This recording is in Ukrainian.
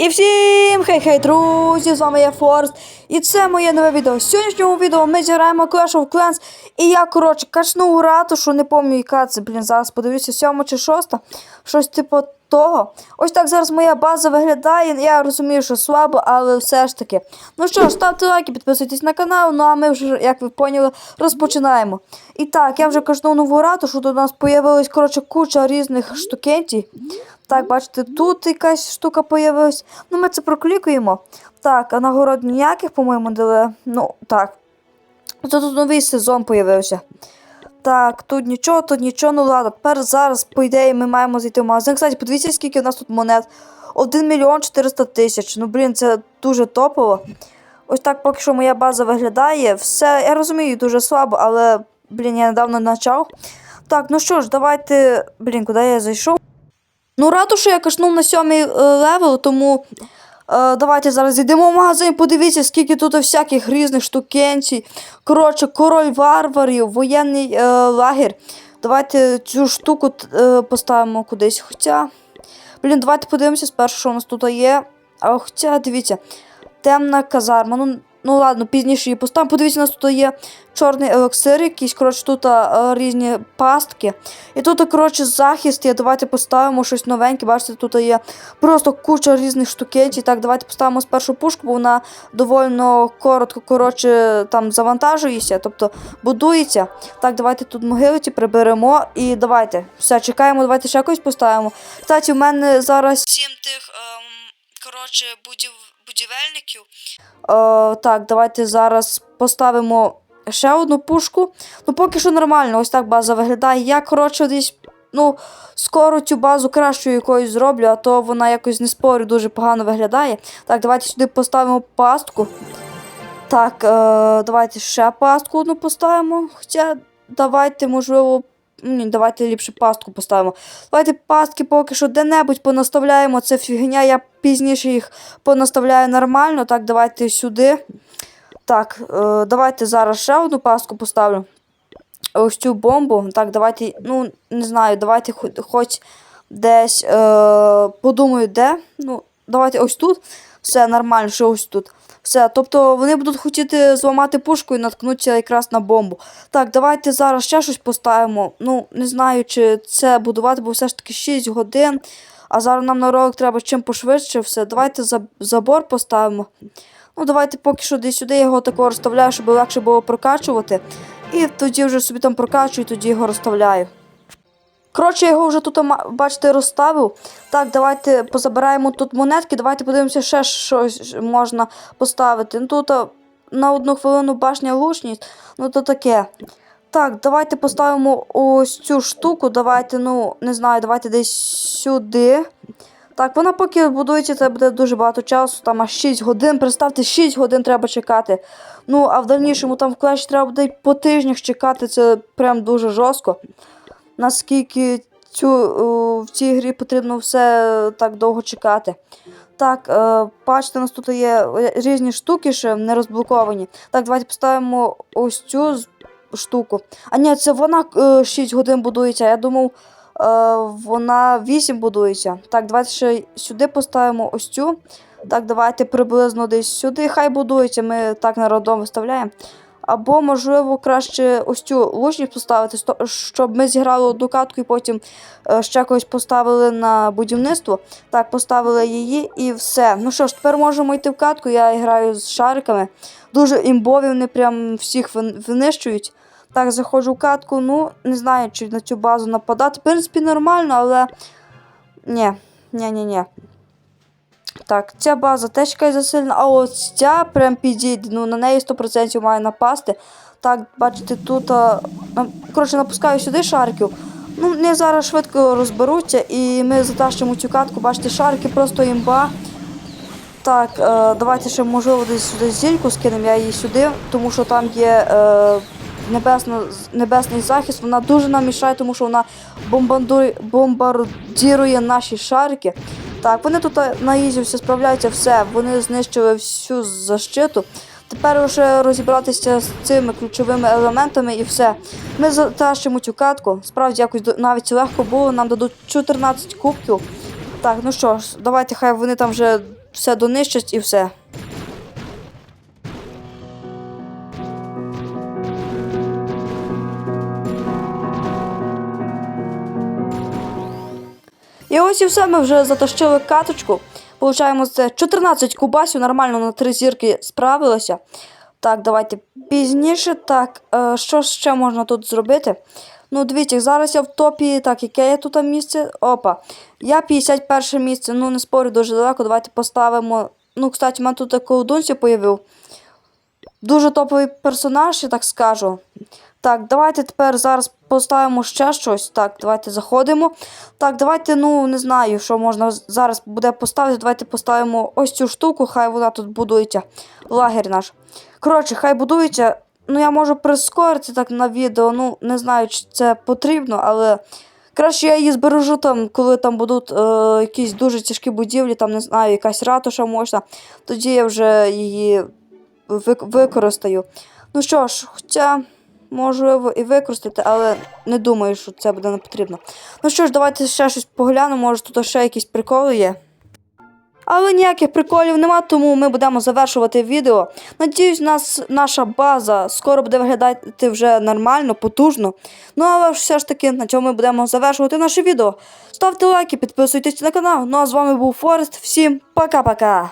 І всім хей-хей, друзі! З вами я Форст. І це моє нове відео. В сьогоднішньому відео ми зіграємо Clash of Clans. І я, коротше, качнув ратушу, не пам'ятаю, яка це, блін, зараз подивлюся, сьома чи шоста. Щось типу того. Ось так зараз моя база виглядає. Я розумію, що слабо, але все ж таки. Ну що ставте лайки, підписуйтесь на канал. Ну а ми вже, як ви поняли, розпочинаємо. І так, я вже качнув нову ратушу, тут у нас появилась, коротше, куча різних штукентів. Так, бачите, тут якась штука появилась. Ну, ми це проклікуємо. Так, а нагород ніяких, по-моєму, дали. Ну, так. Тут, тут новий сезон появився. Так, тут нічого, тут нічого, ну ладно. Тепер зараз, по ідеї, ми маємо зайти в магазин. Кстати, подивіться, скільки у нас тут монет. 1 мільйон 400 тисяч. Ну, блін, це дуже топово. Ось так поки що моя база виглядає. Все, я розумію, дуже слабо, але, блін, я недавно почав. Так, ну що ж, давайте. Блін, куди я зайшов? Ну, що я кашнув на сьомий е, левел, тому давайте зараз йдемо в магазин, подивіться, скільки тут всяких різних штукенцій. Коротше, король варварів, воєнний е, лагерь. Давайте цю штуку е, поставимо кудись. Хоча. Блін, давайте подивимося спершу, що у нас тут є. А хоча, дивіться, темна казарма. Ну, ну ладно, пізніше її поставимо. Подивіться, у нас тут є чорний елексир якийсь, коротше, тут е, різні пастки. І тут, коротше, захист є. Давайте поставимо щось новеньке. Бачите, тут є просто куча різних штукетів. Так, давайте поставимо спершу пушку, бо вона довольно коротко, коротше, там завантажується, тобто будується. Так, давайте тут могилиці приберемо і давайте. Все, чекаємо, давайте ще якось поставимо. Кстати, у мене зараз сім тих, ем, коротше, будів, будівельників. Е, так, давайте зараз поставимо ще одну пушку. Ну, поки що нормально, ось так база виглядає. Я, коротше, десь. Ну, скоро цю базу кращою якоюсь зроблю, а то вона якось не спорю, дуже погано виглядає. Так, давайте сюди поставимо пастку. Так, е, давайте ще пастку одну поставимо. Хоча давайте, можливо. Ні, давайте ліпше пастку поставимо. Давайте пастки поки що де-небудь понаставляємо. Це фігня, я пізніше їх понаставляю нормально. Так, давайте сюди. Так, е, давайте зараз ще одну пастку поставлю. Ось цю бомбу. Так, давайте, ну, не знаю, давайте хоч десь е, подумаю, де. Ну, давайте ось тут. Все нормально, що ось тут. Все. Тобто вони будуть хотіти зламати пушку і наткнутися якраз на бомбу. Так, давайте зараз ще щось поставимо. Ну, не знаю, чи це будувати, бо все ж таки 6 годин. А зараз нам на ролик треба чим пошвидше все. Давайте за- забор поставимо. Ну, давайте поки що десь сюди його такого розставляю, щоб легше було прокачувати. І тоді вже собі там прокачую, тоді його розставляю. Коротше, його вже тут, бачите, розставив. Так, давайте позабираємо тут монетки, давайте подивимося, ще щось можна поставити. Ну, тут на одну хвилину башня лучність, ну то таке. Так, давайте поставимо ось цю штуку. Давайте, ну, не знаю, давайте десь сюди. Так, вона поки будується, це буде дуже багато часу, там аж 6 годин. Представте, 6 годин треба чекати. Ну, а в дальнішому там в клеші треба буде по тижнях чекати, це прям дуже жорстко. Наскільки цю, в цій грі потрібно все так довго чекати. Так, е, бачите, у нас тут є різні штуки ще не розблоковані. Так, давайте поставимо ось цю штуку. А ні, це вона е, 6 годин будується. Я думав, е, вона 8 будується. Так, давайте ще сюди поставимо ось цю. Так, давайте приблизно десь сюди. Хай будується, ми так народом виставляємо. Або, можливо, краще ось цю лучність поставити, щоб ми зіграли одну катку і потім е, ще когось поставили на будівництво. Так, поставили її і все. Ну що ж, тепер можемо йти в катку. Я граю з шариками. Дуже імбові, вони прям всіх винищують. Так, заходжу в катку. Ну, не знаю, чи на цю базу нападати. В принципі, нормально, але. Ні, ні, ні, ні. Так, ця база теж якась засильна, а ось ця прям підійде, ну на неї 100% має напасти. Так, бачите, тут. А, коротше, напускаю сюди шариків. Ну, вони зараз швидко розберуться і ми затащимо цю катку, бачите, шарики просто імба. Так, е, давайте ще можливо десь сюди зільку скинемо, я її сюди, тому що там є е, небесно, небесний захист. Вона дуже нам мішає, тому що вона бомбардує, бомбардірує наші шарики. Так, вони тут е, на ізі все справляються, все, вони знищили всю защиту. Тепер вже розібратися з цими ключовими елементами і все. Ми затащимо цю катку. Справді якось навіть легко було, нам дадуть 14 кубків. Так, ну що ж, давайте хай вони там вже все донищать і все. І ось і все, ми вже затащили каточку. Получаємо це 14 кубасів, нормально на три зірки справилися. Так, давайте пізніше. Так, е, що ще можна тут зробити? Ну, дивіться, зараз я в топі. Так, яке я тут місце? Опа. Я 51 місце. Ну, не спорю дуже далеко. Давайте поставимо. Ну, кстати, у мене тут колдунці появив. Дуже топовий персонаж, я так скажу. Так, давайте тепер зараз поставимо ще щось. Так, давайте заходимо. Так, давайте, ну, не знаю, що можна зараз буде поставити. Давайте поставимо ось цю штуку, хай вона тут будується. Лагерь наш. Коротше, хай будується. Ну, я можу прискорити так на відео. Ну, не знаю, чи це потрібно, але краще я її збережу там, коли там будуть е, якісь дуже тяжкі будівлі, там, не знаю, якась ратуша можна. Тоді я вже її використаю. Ну що ж, хоча можливо і використати, але не думаю, що це буде не потрібно. Ну що ж, давайте ще щось поглянемо, може тут ще якісь приколи є. Але ніяких приколів нема, тому ми будемо завершувати відео. Надіюсь, нас, наша база скоро буде виглядати вже нормально, потужно. Ну але все ж таки на цьому ми будемо завершувати наше відео. Ставте лайки, підписуйтесь на канал. Ну а з вами був Форест. Всім пока-пока!